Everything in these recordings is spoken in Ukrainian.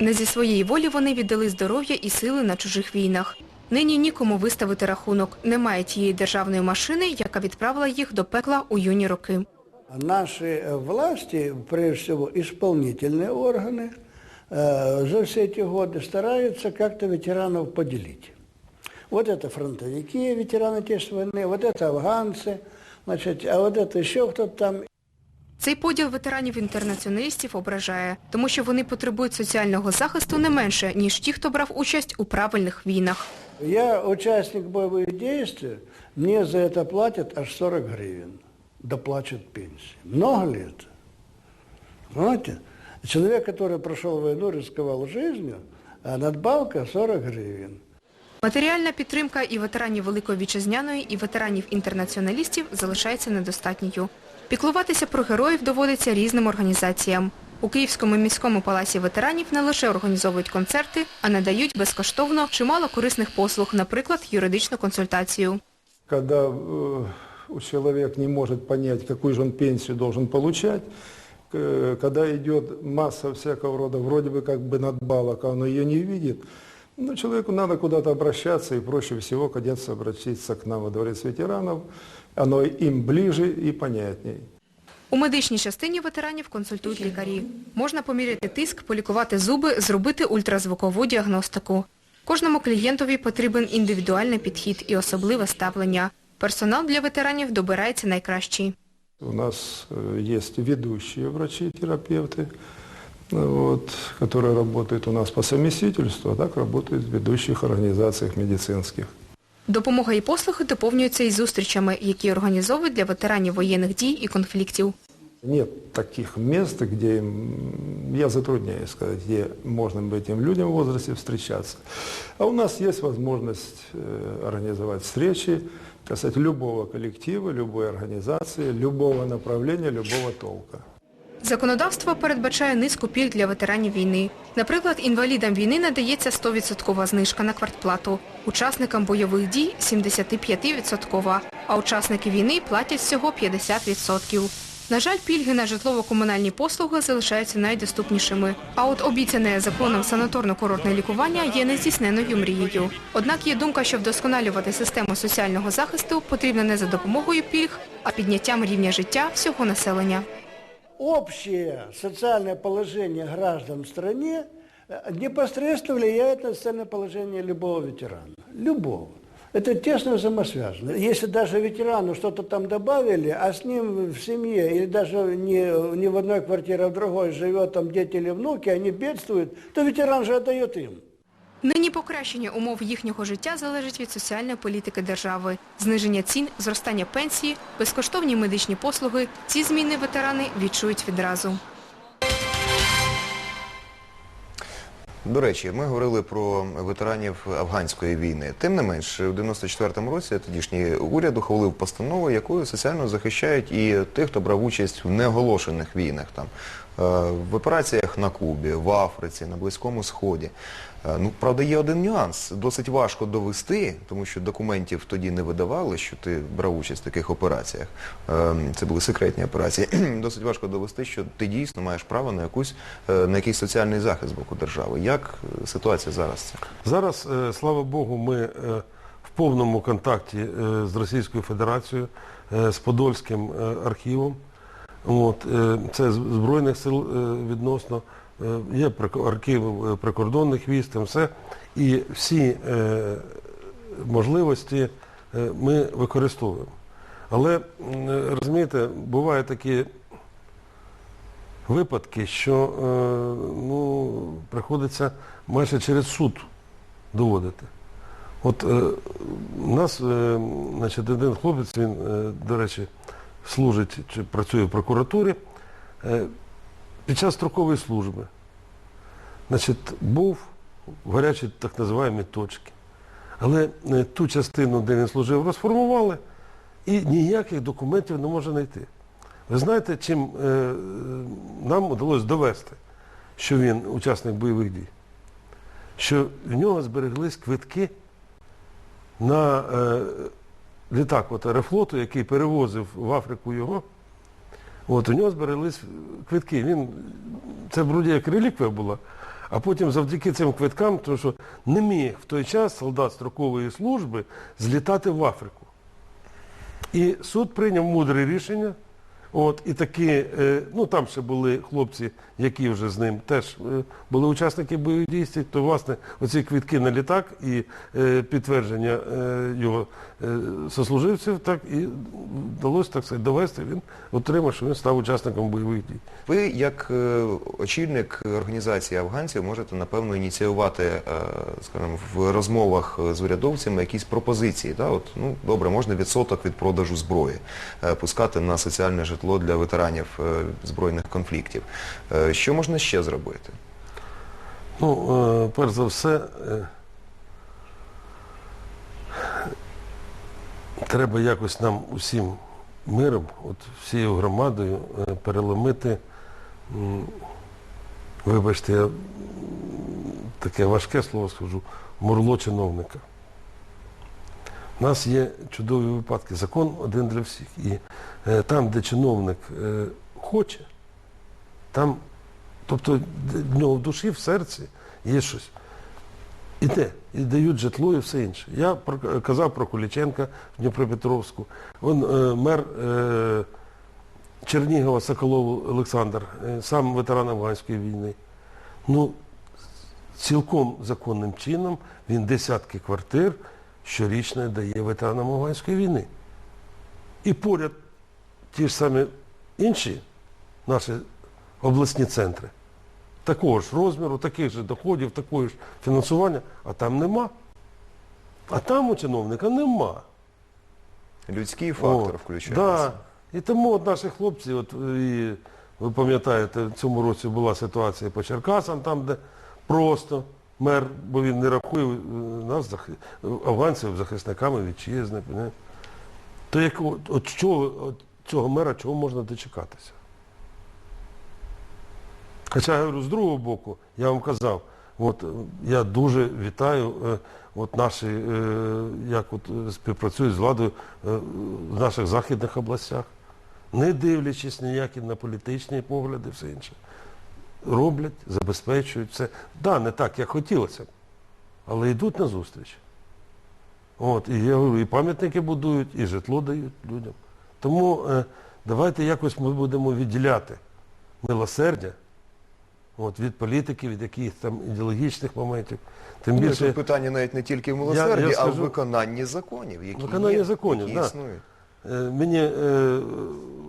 Не зі своєї волі вони віддали здоров'я і сили на чужих війнах. Нині нікому виставити рахунок. Немає тієї державної машини, яка відправила їх до пекла у юні роки. Наши э, власти, прежде всего исполнительные органы, э, за все эти годы стараются как-то ветеранов поделить. Вот это фронтовики, ветераны Отечественной войны, вот это афганцы, значит, а вот это еще кто-то там. Цей поділ ветеранів-інтернаціоналістів ображає, тому що вони потребують соціального захисту не менше, ніж ті, хто брав участь у правильних війнах. Я участник боевых действий, мне за это платят аж 40 гривен. Доплачут пенсии. Много ли это? Понимаете? Человек, который прошел войну, рисковал жизнью, а надбавка 40 гривен. Матеріальна підтримка і ветеранів Великої Вітчизняної, і ветеранів-інтернаціоналістів залишається недостатньою. Піклуватися про героїв доводиться різним організаціям. У Київському міському палаці ветеранів не лише організовують концерти, а надають безкоштовно чимало корисних послуг, наприклад, юридичну консультацію. когда э, человек не может понять, какую же он пенсию должен получать, э, когда идет масса всякого рода, вроде бы как бы надбавок, а он ее не видит, ну, человеку надо куда-то обращаться, и проще всего, конечно, обратиться к нам во Дворец ветеранов. Оно им ближе и понятней. У медичній частині ветеранів консультують лікарі. Можна поміряти тиск, полікувати зуби, зробити ультразвукову діагностику. Кожному клієнтові потрібен індивідуальний підхід і особливе ставлення. Персонал для ветеранів добирається найкращий. У нас э, есть ведущие врачи-терапевты, э, вот, которые работают у нас по совместительству, а так работают в ведущих организациях медицинских. Допомога і послуги доповнюються із зустрічами, які організовують для ветеранів воєнних дій і конфліктів. Нет таких мест, где, м, я затрудняюсь сказать, где можно бы этим людям в возрасте встречаться. А у нас есть возможность э, организовать встречи, так сказать, любого коллектива, любой организации, любого направления, любого толка. Законодавство передбачає низку пільг для ветеранів війни. Наприклад, інвалідам війни надається 100% знижка на квартплату, учасникам бойових дій – 75%, а учасники війни платять всього 50%. На жаль, пільги на житлово-комунальні послуги залишаються найдоступнішими. А от обіцяне законом санаторно-курортне лікування є нездійсненою мрією. Однак є думка, що вдосконалювати систему соціального захисту потрібно не за допомогою пільг, а підняттям рівня життя всього населення. Общее социальное положение граждан в стране э, непосредственно влияет на социальное положение любого ветерана. Любого. Это тесно взаимосвязано. Если даже ветерану что-то там добавили, а с ним в семье или даже не, не в одной квартире, а в другой живет там дети или внуки, они бедствуют, то ветеран же отдает им. Нині покращення умов їхнього життя залежить від соціальної політики держави. Зниження цін, зростання пенсії, безкоштовні медичні послуги – ці зміни ветерани відчують відразу. До речі, ми говорили про ветеранів афганської війни. Тим не менш, у 94-му році тодішній уряд ухвалив постанову, якою соціально захищають і тих, хто брав участь в неоголошених війнах, там, в операціях на Кубі, в Африці, на Близькому Сході. Е, Ну, правда, є один нюанс. Досить важко довести, тому що документів тоді не видавали, що ти брав участь в таких операціях. Е, Це були секретні операції. Досить важко довести, що ти дійсно маєш право на якусь е, на якийсь соціальний захист з боку держави. Як е, ситуація зараз? Зараз, е, слава Богу, ми е, в повному контакті е, з Російською Федерацією, е, з Подольським е, архівом. От, е, Це Збройних сил е, відносно, е, є е, прикордонних військ, там все. І всі можливості ми використовуємо. Але, розумієте, бувають такі випадки, що ну, приходиться майже через суд доводити. От у нас значить, один хлопець, він, до речі, служить чи працює в прокуратурі, е, під час строкової служби значить, був в гарячій так називаємій точці. Але е, ту частину, де він служив, розформували і ніяких документів не може знайти. Ви знаєте, чим е, нам вдалося довести, що він учасник бойових дій? Що в нього збереглись квитки на літак от, аерофлоту, який перевозив в Африку його. От, у нього збереглись квитки. Він, це вроді як реліквія була, А потім завдяки цим квиткам, тому що не міг в той час солдат строкової служби злітати в Африку. І суд прийняв мудре рішення. От, і такі, е, ну там ще були хлопці, які вже з ним теж е, були учасники бойових дій, то власне оці квітки на літак і е, підтвердження його сослуживців, так і вдалося так сказати, довести. Він отримав, що він став учасником бойових дій. Ви, як очільник організації афганців, можете напевно ініціювати, скажімо, в розмовах з урядовцями якісь пропозиції. Да? От, ну, добре, можна відсоток від продажу зброї пускати на соціальне житло для ветеранів е, збройних конфліктів. Е, Що можна ще зробити? Ну, е, перш за все, треба якось нам усім миром, от всією громадою переломити, вибачте, я таке важке слово скажу, мурло чиновника. У нас є чудові випадки. Закон один для всіх. І е, там, де чиновник е, хоче, там, тобто в нього в душі, в серці є щось. Іде, і дають житло і все інше. Я про- казав про Куліченка в Дніпропетровську. Он, е, мер е, Чернігова Соколов Олександр, е, сам ветеран афганської війни. Ну, цілком законним чином він десятки квартир щорічно дає ветеранам афганської війни. І поряд ті ж самі інші наші обласні центри такого ж розміру, таких же доходів, такого ж фінансування, а там нема. А там у чиновника нема. Людський фактор включається. Да. І тому от наші хлопці, от, і, ви пам'ятаєте, в цьому році була ситуація по Черкасам, там, де просто мер, бо він не рахує е, нас, афганців, захисниками вітчизни. То як, от, от, чого, от цього мера чого можна дочекатися? Хоча я говорю, з другого боку, я вам казав, от, е, я дуже вітаю е, от наші, е, як от, е, співпрацюють з владою е, в наших західних областях, не дивлячись ніякі на політичні погляди, все інше. Роблять, забезпечують все. Да, не так, як хотілося б, але йдуть на зустріч. От, і я говорю, і пам'ятники будують, і житло дають людям. Тому е, давайте якось ми будемо відділяти милосердя от, від політики, від якихось там ідеологічних моментів. Тим більше тут питання навіть не тільки в милосерді, я а в виконанні законів, які, Виконання є, законів, які да. існують. Е, Мені е,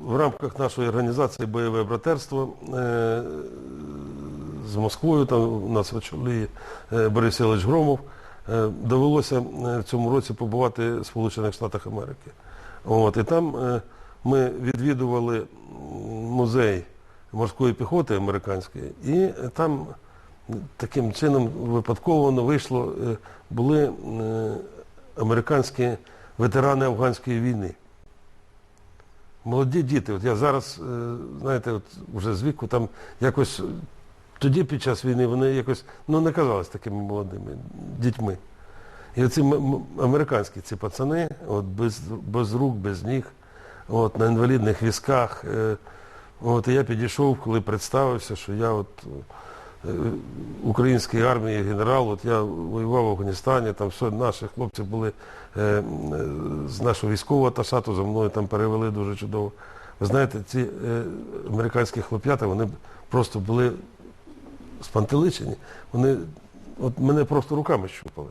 в рамках нашої організації Бойове братерство е, з Москвою, там у нас очолює е, Борис Ілич Громов, е, довелося е, в цьому році побувати в Сполучених Штатах Америки. От, і там ми відвідували музей морської піхоти американської, і там таким чином випадково вийшло, були американські ветерани афганської війни. Молоді діти, от я зараз, знаєте, от вже з віку там якось тоді під час війни вони якось ну, не казались такими молодими дітьми. І оці американські ці пацани, от без, без рук, без ніг, от, на інвалідних візках. Е, от, і я підійшов, коли представився, що я от е, української армії генерал, от я воював в Афганістані, там все, наші хлопці були е, е, з нашого військового аташату, за мною там перевели дуже чудово. Ви знаєте, ці е, американські хлоп'ята, вони просто були спантеличені, вони от мене просто руками щупали.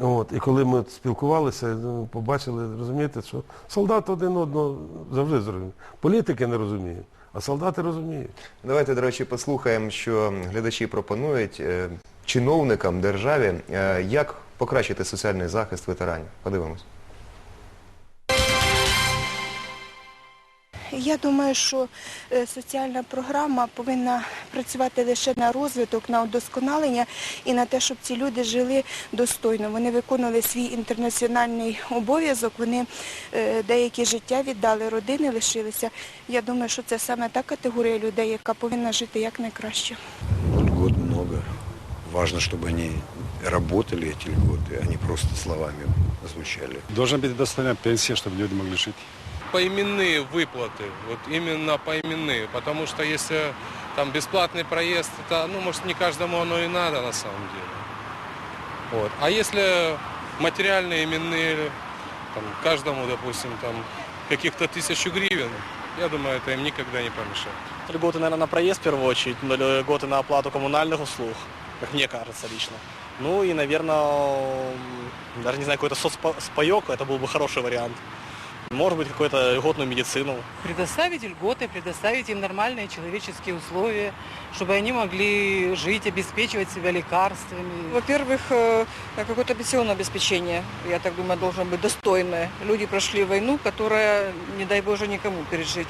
От, і коли ми спілкувалися, ну, побачили, розумієте, що солдати один одного завжди зрозуміють. Політики не розуміють, а солдати розуміють. Давайте, до речі, послухаємо, що глядачі пропонують е, чиновникам державі, е, як покращити соціальний захист ветеранів. Подивимось. Я думаю, що е, соціальна програма повинна працювати лише на розвиток, на удосконалення і на те, щоб ці люди жили достойно. Вони виконували свій інтернаціональний обов'язок, вони е, деякі життя віддали, родини лишилися. Я думаю, що це саме та категорія людей, яка повинна жити якнайкраще. Вот год много. Важно, чтобы они работали эти льготы, а не просто словами звучали. Должна быть достойная пенсия, чтобы люди могли жить. Поименные выплаты, вот именно поименные, потому что если там бесплатный проезд, это, ну, может, не каждому оно и надо на самом деле. Вот. А если материальные, именные, там, каждому, допустим, там, каких-то тысячу гривен, я думаю, это им никогда не помешает. Льготы, наверное, на проезд в первую очередь, но льготы на оплату коммунальных услуг, как мне кажется лично. Ну и, наверное, даже не знаю, какой-то соцпаек, это был бы хороший вариант. Может быть, какую-то льготную медицину. предоставить льготы, предоставить им нормальные человеческие условия, чтобы они могли жить, обеспечивать себя лекарствами. Во-первых, э, какое-то пенсионное обеспечение, я так думаю, должно быть достойное. Люди прошли войну, которая, не дай Боже, никому пережить.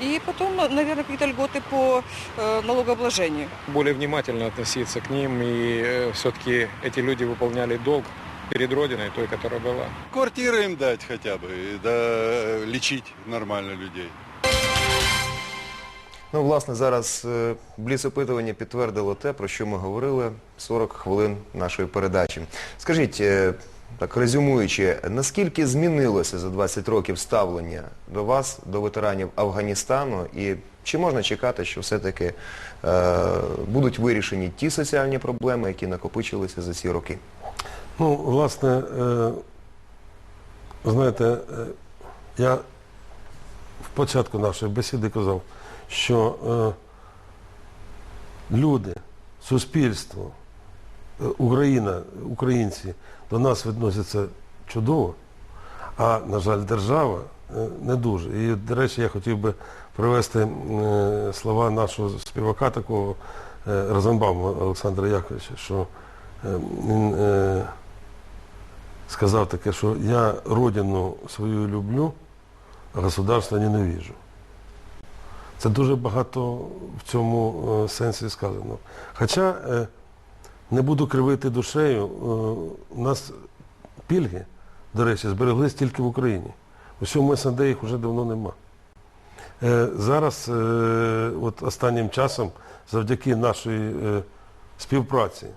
И потом, наверное, какие-то льготы по э, налогообложению. Более внимательно относиться к ним, и все-таки эти люди выполняли долг перед Родиной, той, которая была. Квартиры им дать хотя бы, и да лечить нормально людей. Ну, власне, зараз е, бліц-опитування підтвердило те, про що ми говорили 40 хвилин нашої передачі. Скажіть, е, так резюмуючи, наскільки змінилося за 20 років ставлення до вас, до ветеранів Афганістану, і чи можна чекати, що все-таки е, будуть вирішені ті соціальні проблеми, які накопичилися за ці роки? Ну, власне, е, знаєте, е, я в початку нашої бесіди казав, що е, люди, суспільство, Україна, українці до нас відносяться чудово, а, на жаль, держава не дуже. І, до речі, я хотів би привести слова нашого співака такого Розенбаума Олександра Яковича, що він сказав таке, що я родину свою люблю, а государство ненавижу. Це дуже багато в цьому е, сенсі сказано. Хоча е, не буду кривити душею, е, у нас пільги, до речі, збереглись тільки в Україні. У всьому СНД їх вже давно нема. Зараз, от останнім часом, завдяки нашій співпраці,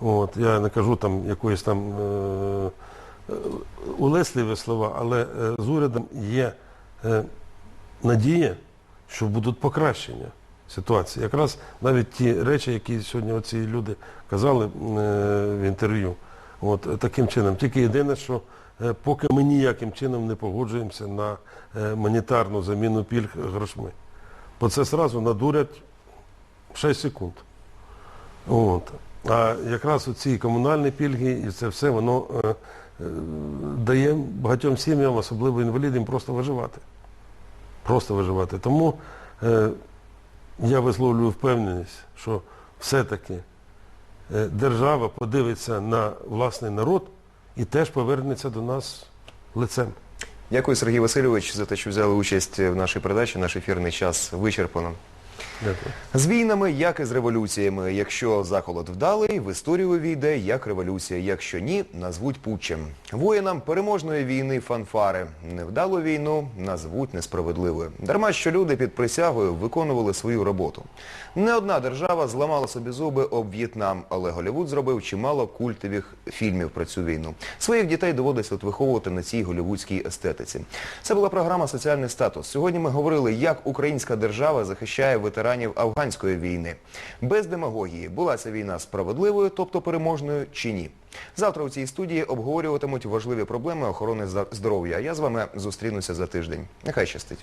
От, я не кажу там якоїсь там е, улесливі слова, але е, з урядом є е, надія, що будуть покращення ситуації. Якраз навіть ті речі, які сьогодні оці люди казали е, в інтерв'ю, от, е, таким чином. Тільки єдине, що е, поки ми ніяким чином не погоджуємося на е, монетарну заміну пільг грошми. Бо це одразу надурять 6 секунд. От. А якраз ці комунальні пільги і це все, воно е, е, дає багатьом сім'ям, особливо інвалідам, просто виживати. Просто виживати. Тому е, я висловлюю впевненість, що все-таки держава подивиться на власний народ і теж повернеться до нас лицем. Дякую, Сергій Васильович, за те, що взяли участь в нашій передачі. Наш ефірний час вичерпано. Дякую. З війнами, як і з революціями. Якщо заколот вдалий, в історію увійде як революція. Якщо ні, назвуть путчем. Воїнам переможної війни фанфари. Невдалу війну назвуть несправедливою. Дарма, що люди під присягою виконували свою роботу. Не одна держава зламала собі зуби об В'єтнам, але Голлівуд зробив чимало культових фільмів про цю війну. Своїх дітей доводиться от виховувати на цій голлівудській естетиці. Це була програма «Соціальний статус». Сьогодні ми говорили, як українська держава захищає ветеранів афганської війни. Без демагогії, була ця війна справедливою, тобто переможною, чи ні. Завтра у цій студії обговорюватимуть важливі проблеми охорони здоров'я. Я з вами зустрінуся за тиждень. Нехай щастить.